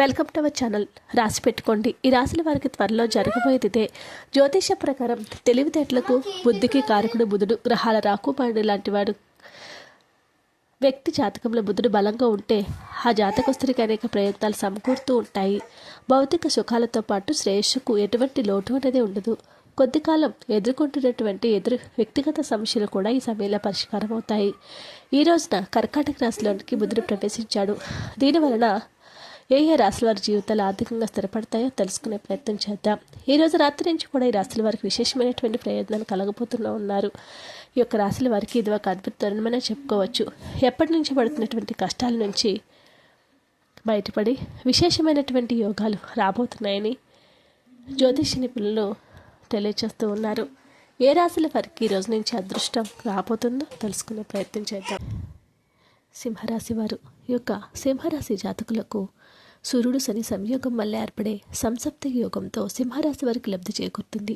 Welcome to our channel. రాసి పెట్టుకోండి. ఈ రాసిన వారికి త్వరలో జరగబోయేది ఇదే జ్యోతిష ప్రకారం తెలివితేటలకు బుద్ధికి కారకుడు బుధుడు గ్రహాల రాకుపాడు లాంటి వాడు వ్యక్తి జాతకంలో బుధుడు బలంగా ఉంటే ఆ జాతకస్తుడికి అనేక ప్రయత్నాలు సమకూరుతూ ఉంటాయి. భౌతిక సుఖాలతో పాటు శ్రేయస్సుకు ఎటువంటి లోటు అనేది ఉండదు. కొద్ది కాలం ఎదుర్కొంటున్నటువంటి ఎదురు వ్యక్తిగత సమస్యలు కూడా ఈ సమయంలో పరిష్కారం అవుతాయి. ఈ రోజున కర్కాటక రాశిలోనికి బుధుడు ప్రవేశించాడు. దీనివలన ఏ ఏ రాశుల వారి జీవితాలు ఆర్థికంగా స్థిరపడతాయో తెలుసుకునే ప్రయత్నం చేద్దాం. ఈ రోజు రాత్రి నుంచి కూడా ఈ రాశుల వారికి విశేషమైనటువంటి ప్రయోజనాలు కలగబోతున్నా ఉన్నారు. ఈ యొక్క రాశుల వారికి ఇది ఒక అద్భుత తరుణమనే చెప్పుకోవచ్చు. ఎప్పటి నుంచి పడుతున్నటువంటి కష్టాల నుంచి బయటపడి విశేషమైనటువంటి యోగాలు రాబోతున్నాయని జ్యోతిష నిపుణులు తెలియచేస్తూ ఉన్నారు. ఏ రాశుల వారికి ఈ రోజు నుంచి అదృష్టం రాబోతుందో తెలుసుకునే ప్రయత్నం చేద్దాం. సింహరాశి వారు ఈ యొక్క సింహరాశి జాతకులకు సూర్యుడు శని సంయోగం వల్ల ఏర్పడే సంసప్త యోగంతో సింహరాశి వారికి లబ్ధి చేకూరుతుంది.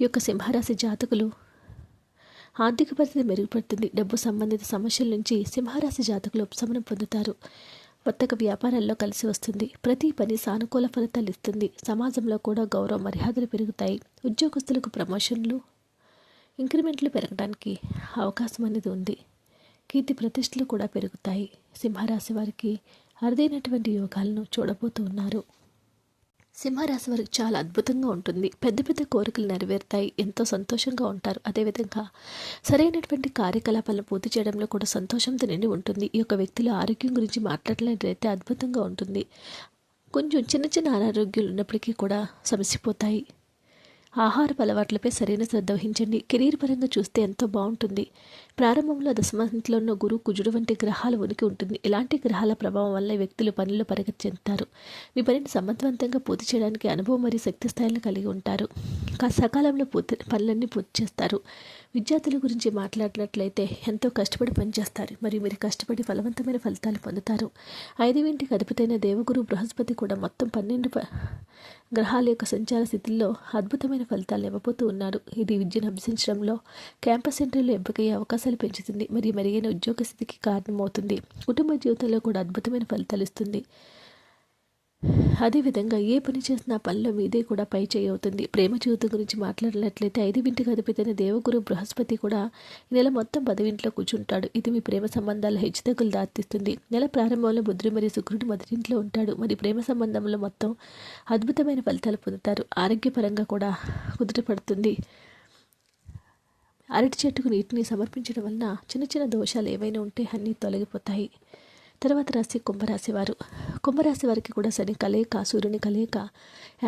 ఈ యొక్క సింహరాశి జాతకులు ఆర్థిక పరిస్థితి మెరుగుపడుతుంది. డబ్బు సంబంధిత సమస్యల నుంచి సింహరాశి జాతకులు ఉపశమనం పొందుతారు. వర్తక వ్యాపారాల్లో కలిసి వస్తుంది. ప్రతి పని సానుకూల ఫలితాలు ఇస్తుంది. సమాజంలో కూడా గౌరవ మర్యాదలు పెరుగుతాయి. ఉద్యోగస్తులకు ప్రమోషన్లు ఇంక్రిమెంట్లు పెరగడానికి అవకాశం అనేది ఉంది. కీర్తి ప్రతిష్టలు కూడా పెరుగుతాయి. సింహరాశి వారికి అరుదైనటువంటి యోగాలను చూడబోతూ ఉన్నారు. సింహరాశి వారికి చాలా అద్భుతంగా ఉంటుంది. పెద్ద పెద్ద కోరికలు నెరవేరుతాయి. ఎంతో సంతోషంగా ఉంటారు. అదేవిధంగా సరైనటువంటి కార్యకలాపాలను పూర్తి చేయడంలో కూడా సంతోషంతో నిండి ఉంటుంది. ఈ యొక్క వ్యక్తుల ఆరోగ్యం గురించి మాట్లాడలేదైతే అద్భుతంగా ఉంటుంది. కొంచెం చిన్న చిన్న అనారోగ్యాలు ఉన్నప్పటికీ కూడా సమసిపోతాయి ఆహారపు అలవాట్లపై సరైన శ్రద్ధ వహించండి. కెరీర్ పరంగా చూస్తే ఎంతో బాగుంటుంది. ప్రారంభంలో దశమంతిలో ఉన్న గురు కుజుడు వంటి గ్రహాల ఉనికి ఉంటుంది. ఇలాంటి గ్రహాల ప్రభావం వల్ల వ్యక్తులు పనుల్లో పరిగతి చెందుతారు మీ పనిని సమర్థవంతంగా పూర్తి చేయడానికి అనుభవం మరియు శక్తి స్థాయిలను కలిగి ఉంటారు. కా- సకాలంలో పూర్తి పనులన్నీ పూర్తి చేస్తారు. విద్యార్థుల గురించి మాట్లాడినట్లయితే ఎంతో కష్టపడి పనిచేస్తారు. మరియు మీరు కష్టపడి ఫలవంతమైన ఫలితాలు పొందుతారు. ఐదు ఇంటికి అధిపతైన దేవగురు బృహస్పతి కూడా మొత్తం పన్నెండు గ్రహాల యొక్క సంచార స్థితిలో అద్భుతమైన ఫలితాలు ఇవ్వబోతూ ఉన్నారు ఇది విద్యను అభ్యసించడంలో క్యాంపస్ సెంటర్లో ఎంపికయ్యే అవకాశాలు పెంచుతుంది. మరియు మెరుగైన ఉద్యోగ స్థితికి కారణమవుతుంది. కుటుంబ జీవితంలో కూడా అద్భుతమైన ఫలితాలు ఇస్తుంది. అదేవిధంగా ఏ పని చేసినా పనిలో మీదే కూడా పై చేయి అవుతుంది. ప్రేమ జీవితం గురించి మాట్లాడినట్లయితే ఐదు వింటికి అధిపతైన దేవగురు బృహస్పతి కూడా ఈ నెల మొత్తం పదవింట్లో కూర్చుంటాడు. ఇది మీ ప్రేమ సంబంధాల హెచ్చుతగ్గులు దారితీస్తుంది నెల ప్రారంభంలో బుద్ధుడు మరియు శుక్రుడు మొదటింట్లో ఉంటాడు. మరి ప్రేమ సంబంధంలో మొత్తం అద్భుతమైన ఫలితాలు పొందుతారు. ఆరోగ్యపరంగా కూడా కుదుటపడుతుంది అరటి చెట్టుకు నీటిని సమర్పించడం వలన చిన్న చిన్న దోషాలు ఏవైనా ఉంటే అన్నీ తొలగిపోతాయి. తర్వాత రాశి కుంభరాశి వారు. కుంభరాశి వారికి కూడా శని కలయిక సూర్యుని కలయిక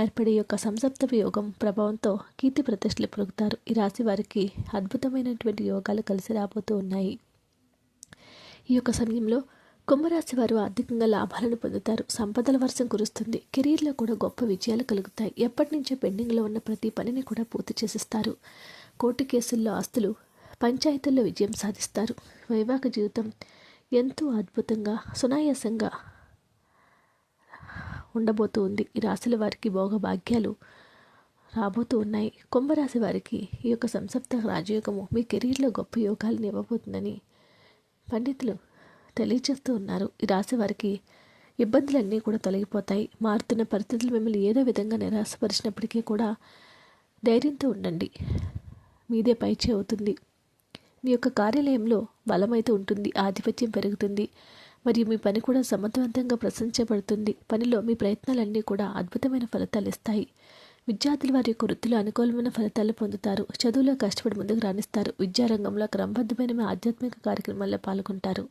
ఏర్పడే యొక్క సంసప్త యోగం ప్రభావంతో కీర్తి ప్రతిష్టలు పొలుగుతారు ఈ రాశి వారికి అద్భుతమైనటువంటి యోగాలు కలిసి రాబోతూ ఉన్నాయి. ఈ యొక్క సమయంలో కుంభరాశి వారు ఆర్థికంగా లాభాలను పొందుతారు. సంపదల వర్షం కురుస్తుంది. కెరీర్లో కూడా గొప్ప విజయాలు కలుగుతాయి. ఎప్పటి నుంచో పెండింగ్లో ఉన్న ప్రతి పనిని కూడా పూర్తి చేసిస్తారు. కోర్టు కేసుల్లో ఆస్తులు పంచాయతీల్లో విజయం సాధిస్తారు. వైవాహిక జీవితం ఎంతో అద్భుతంగా సునాయాసంగా ఉండబోతూ ఉంది ఈ రాశుల వారికి భోగభాగ్యాలు రాబోతూ ఉన్నాయి. కుంభరాశి వారికి ఈ యొక్క సంసప్త రాజయోగము మీ కెరీర్లో గొప్ప యోగాలను ఇవ్వబోతుందని పండితులు తెలియజేస్తూ ఉన్నారు. ఈ రాశి వారికి ఇబ్బందులన్నీ కూడా తొలగిపోతాయి. మారుతున్న పరిస్థితులు మిమ్మల్ని ఏదో విధంగా నిరాశపరిచినప్పటికీ కూడా ధైర్యంతో ఉండండి. మీదే పైచే అవుతుంది. మీ యొక్క కార్యాలయంలో బలమైతే ఉంటుంది ఆధిపత్యం పెరుగుతుంది. మరియు మీ పని కూడా సమర్థవంతంగా ప్రశంసించబడుతుంది. పనిలో మీ ప్రయత్నాలన్నీ కూడా అద్భుతమైన ఫలితాలు ఇస్తాయి. విద్యార్థులు వారి యొక్క వృత్తిలో అనుకూలమైన ఫలితాలు పొందుతారు. చదువులో కష్టపడి ముందుకు రాణిస్తారు. విద్యారంగంలో క్రమబద్ధమైన మీ ఆధ్యాత్మిక కార్యక్రమాల్లో పాల్గొంటారు.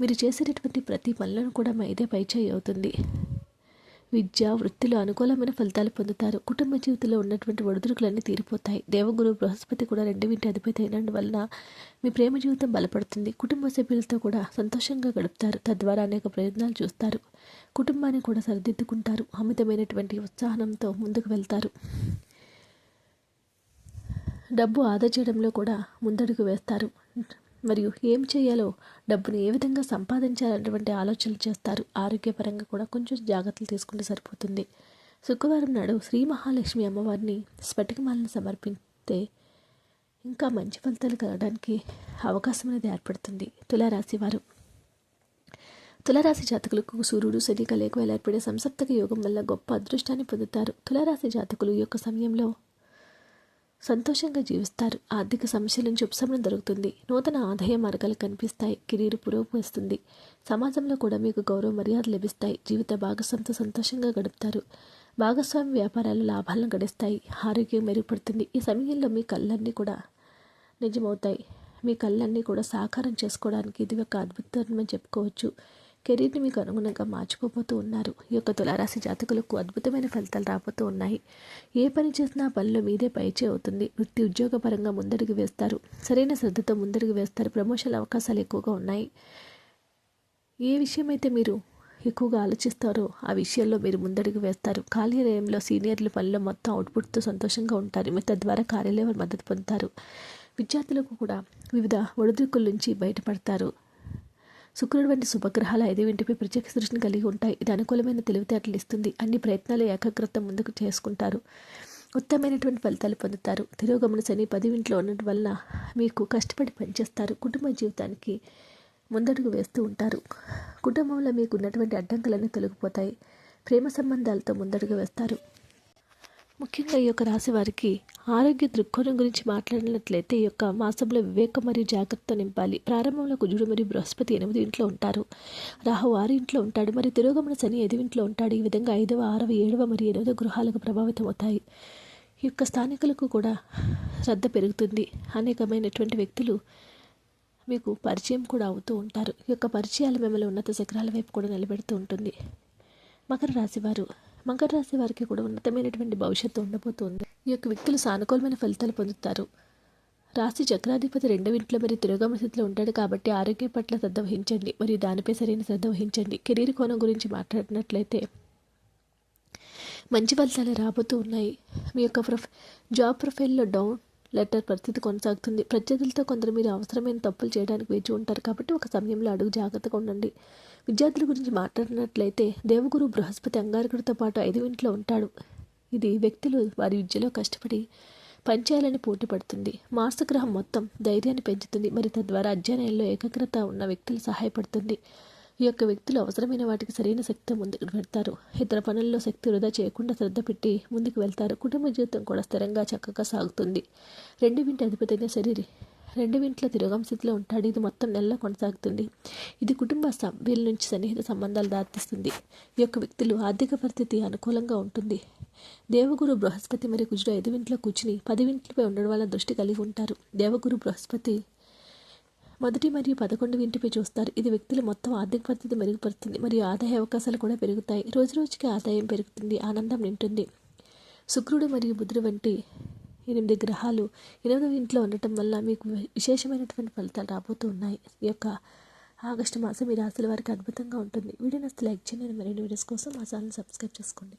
మీరు చేసేటటువంటి ప్రతి పనులను కూడా మా ఇదే పైచేయి అవుతుంది. విద్య వృత్తిలో అనుకూలమైన ఫలితాలు పొందుతారు. కుటుంబ జీవితంలో ఉన్నటువంటి ఒడిదుడుకులన్నీ తీరిపోతాయి. దేవగురు బృహస్పతి కూడా రెండింటి అధిపతి అయినందువలన మీ ప్రేమ జీవితం బలపడుతుంది. కుటుంబ సభ్యులతో కూడా సంతోషంగా గడుపుతారు. తద్వారా అనేక ప్రయోజనాలు చూస్తారు. కుటుంబాన్ని కూడా సరిదిద్దుకుంటారు. అమితమైనటువంటి ఉత్సాహంతో ముందుకు వెళ్తారు. డబ్బు ఆదా చేయడంలో కూడా ముందడుగు వేస్తారు. మరియు ఏం చేయాలో డబ్బును ఏ విధంగా సంపాదించాలన్నటువంటి ఆలోచనలు చేస్తారు. ఆరోగ్యపరంగా కూడా కొంచెం జాగ్రత్తలు తీసుకుంటే సరిపోతుంది. శుక్రవారం నాడు శ్రీ మహాలక్ష్మి అమ్మవారిని స్ఫటికమాలను సమర్పిస్తే ఇంకా మంచి ఫలితాలు కలగడానికి అవకాశం అనేది ఏర్పడుతుంది. తులారాశి వారు. తులరాశి జాతకులకు సూర్యుడు శని కలయిక ఏర్పడే సంసప్తక యోగం వల్ల గొప్ప అదృష్టాన్ని పొందుతారు. తులరాశి జాతకులు ఈ యొక్క సమయంలో సంతోషంగా జీవిస్తారు. ఆర్థిక సమస్యల నుంచి ఉపశమనం దొరుకుతుంది. నూతన ఆదాయ మార్గాలు కనిపిస్తాయి. కెరీర్ పురోగమిస్తుంది. సమాజంలో కూడా మీకు గౌరవ మర్యాదలు లభిస్తాయి. జీవిత భాగస్వామితో సంతోషంగా గడుపుతారు. భాగస్వామి వ్యాపారాలు లాభాలను గడిస్తాయి. ఆరోగ్యం మెరుగుపడుతుంది. ఈ సమయంలో మీ కళ్ళన్నీ కూడా నిజమవుతాయి. మీ కళ్ళన్నీ కూడా సాకారం చేసుకోవడానికి ఇది ఒక అద్భుతమని చెప్పుకోవచ్చు. కెరీర్ని మీకు అనుగుణంగా మార్చుకోబోతూ ఉన్నారు. ఈ యొక్క తులారాశి జాతకులకు అద్భుతమైన ఫలితాలు రాబోతూ ఉన్నాయి. ఏ పని చేసినా పనిలో మీదే పైచే అవుతుంది. వృత్తి ఉద్యోగపరంగా ముందడుగు వేస్తారు. సరైన శ్రద్ధతో ముందడుగు వేస్తారు. ప్రమోషన్ అవకాశాలు ఎక్కువగా ఉన్నాయి. ఏ విషయమైతే మీరు ఎక్కువగా ఆలోచిస్తారో ఆ విషయంలో మీరు ముందడుగు వేస్తారు. కార్యాలయంలో సీనియర్లు పనిలో మొత్తం అవుట్పుట్తో సంతోషంగా ఉంటారు. మీరు తద్వారా కార్యాలయం మద్దతు పొందుతారు. విద్యార్థులకు కూడా వివిధ ఒడిదుడుకుల నుంచి బయటపడతారు. శుక్రుడు వంటి శుభగ్రహాలు ఐదు ఇంటిపై ప్రత్యేక దృష్టిని కలిగి ఉంటాయి. ఇది అనుకూలమైన తెలివితేటలు ఇస్తుంది. అన్ని ప్రయత్నాలు ఏకాగ్రత ముందుకు చేసుకుంటారు. ఉత్తమమైనటువంటి ఫలితాలు పొందుతారు. తిరోగమన శని పదివింట్లో ఉండటం వలన మీకు కష్టపడి పనిచేస్తారు. కుటుంబ జీవితానికి ముందడుగు వేస్తూ ఉంటారు. కుటుంబంలో మీకు ఉన్నటువంటి అడ్డంకులన్నీ తొలగిపోతాయి. ప్రేమ సంబంధాలతో ముందడుగు వేస్తారు. ముఖ్యంగా ఈ యొక్క రాశి వారికి ఆరోగ్య దృక్కోణం గురించి మాట్లాడినట్లయితే ఈ యొక్క మాసంలో వివేకం మరియు జాగ్రత్త నింపాలి. ప్రారంభంలో కుజుడు మరియు బృహస్పతి ఎనిమిది ఇంట్లో ఉంటారు. రాహు ఆరు ఇంట్లో ఉంటాడు. మరియు తిరోగమన శని ఐదు ఇంట్లో ఉంటాడు. ఈ విధంగా ఐదవ ఆరవ ఏడవ మరియు ఎనిమిదవ గృహాలకు ప్రభావితం అవుతాయి. ఈ యొక్క స్థానికులకు కూడా శ్రద్ధ పెరుగుతుంది. అనేకమైనటువంటి వ్యక్తులు మీకు పరిచయం కూడా అవుతూ ఉంటారు. ఈ యొక్క పరిచయాలు మిమ్మల్ని ఉన్నత శిఖరాల వైపు కూడా నిలబెడుతూ ఉంటుంది. మకర రాశి వారు మకర రాశి వారికి కూడా ఉన్నతమైనటువంటి భవిష్యత్తు ఉండబోతుంది. ఈ యొక్క వ్యక్తులు సానుకూలమైన ఫలితాలు పొందుతారు. రాశి చక్రాధిపతి రెండవ ఇంట్లో మరి తిరోగమ స్థితిలో ఉంటాడు కాబట్టి ఆరోగ్యం పట్ల శ్రద్ధ వహించండి. మరియు దానిపై సరైన శ్రద్ధ వహించండి. కెరీర్ కోణం గురించి మాట్లాడినట్లయితే మంచి ఫలితాలు రాబోతూ ఉన్నాయి. మీ యొక్క ప్రొఫ్ జాబ్ ప్రొఫైల్లో డౌన్ లెటర్ పరిస్థితి కొనసాగుతుంది. ప్రత్యర్థులతో కొందరు మీరు అవసరమైన తప్పులు చేయడానికి వేచి ఉంటారు కాబట్టి ఒక సమయంలో అడుగు జాగ్రత్తగా ఉండండి. విద్యార్థుల గురించి మాట్లాడినట్లయితే దేవగురు బృహస్పతి అంగారకుడితో పాటు ఐదు ఇంట్లో ఉంటాడు. ఇది వ్యక్తులు వారి విద్యలో కష్టపడి పనిచేయాలని పోటీ పడుతుంది. మార్స్ గ్రహం మొత్తం ధైర్యాన్ని పెంచుతుంది. మరి తద్వారా అధ్యయనంలో ఏకాగ్రత ఉన్న వ్యక్తులు సహాయపడుతుంది. ఈ యొక్క వ్యక్తులు అవసరమైన వాటికి సరైన శక్తి ముందుకు పెడతారు. ఇతర పనుల్లో శక్తి వృధా చేయకుండా శ్రద్ధ పెట్టి ముందుకు వెళ్తారు. కుటుంబ జీవితం కూడా స్థిరంగా చక్కగా సాగుతుంది. రెండు వింటి అధిపతిగా శరీరి రెండు వింట్ల తిరోగం స్థితిలో ఉంటాడు. ఇది మొత్తం నెలలో కొనసాగుతుంది. ఇది కుటుంబ సభ్యుల నుంచి సన్నిహిత సంబంధాలు దారితీస్తుంది. ఈ యొక్క వ్యక్తులు ఆర్థిక పరిస్థితి అనుకూలంగా ఉంటుంది. దేవగురు బృహస్పతి మరియు కుజుడు ఐదు వింట్లో కూర్చుని పది వింట్లపై ఉండడం వల్ల దృష్టి కలిగి ఉంటారు. దేవగురు బృహస్పతి మొదటి మరియు పదకొండు ఇంటిపై చూస్తారు. ఇది వ్యక్తుల మొత్తం ఆర్థిక పరిస్థితి మెరుగుపరుస్తుంది. మరియు ఆదాయ అవకాశాలు కూడా పెరుగుతాయి. రోజు రోజుకి ఆదాయం పెరుగుతుంది. ఆనందం నింటుంది. శుక్రుడు మరియు బుధుడు వంటి ఎనిమిది గ్రహాలు ఎనిమిదవ ఇంట్లో ఉండటం వల్ల మీకు విశేషమైనటువంటి ఫలితాలు రాబోతూ ఉన్నాయి. ఈ యొక్క ఆగస్టు మాసం ఈ రాశుల వారికి అద్భుతంగా ఉంటుంది. వీడియో నస్తే లైక్ చేయండి. మరిన్ని వీడియోస్ కోసం మా ఛానల్ సబ్స్క్రైబ్ చేసుకోండి.